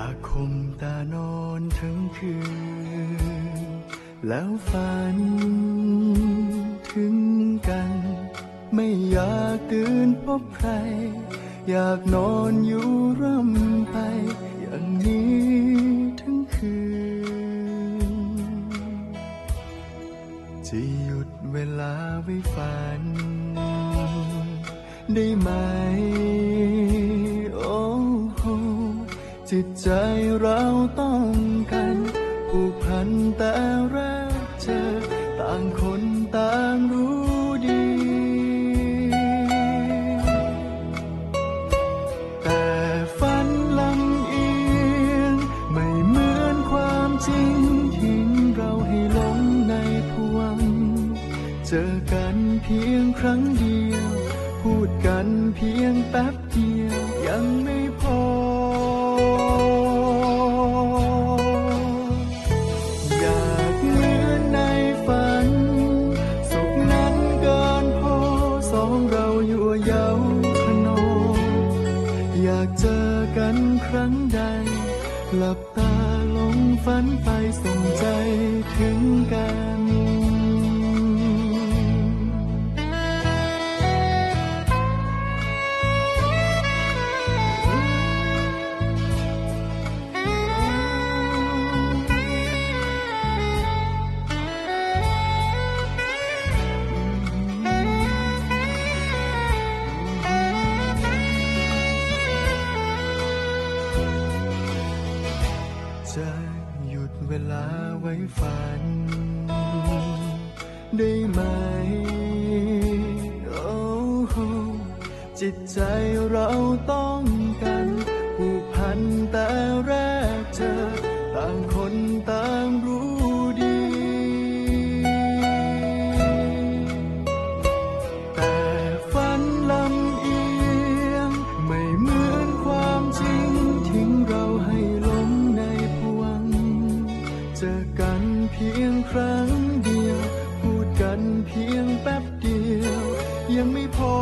ตาคืน แล้วฝันถึงกัน ไม่อยากตื่นพบใคร อยากนอนอยู่ร่ำไป อย่างนี้ทั้งคืน จะหยุดเวลาไว้ฝัน ได้ไหม จิตใจเราต้องกันผูกพันแต่แรกเจอ ต่างคนต่างรู้ดี แต่ฝันลำเอียงไม่เหมือนความจริงทิ้งเราให้หลงในพวง เจอกันเพียงครั้งเดียว พูดกันเพียงแป๊บเดียวยังไม่ อยู่เย้าขนองอยากเจอกันครั้งใด หลับตาลงฝันไปส่งใจถึงกัน จะหยุดเวลาไว้ฝัน ได้ไหม โอ้โหจิตใจเราต้องกันผูกพันแต่แรกเจอต่างคน กันเพียงครั้งเดียว พูดกันเพียงแป๊บเดียว ยังไม่พอ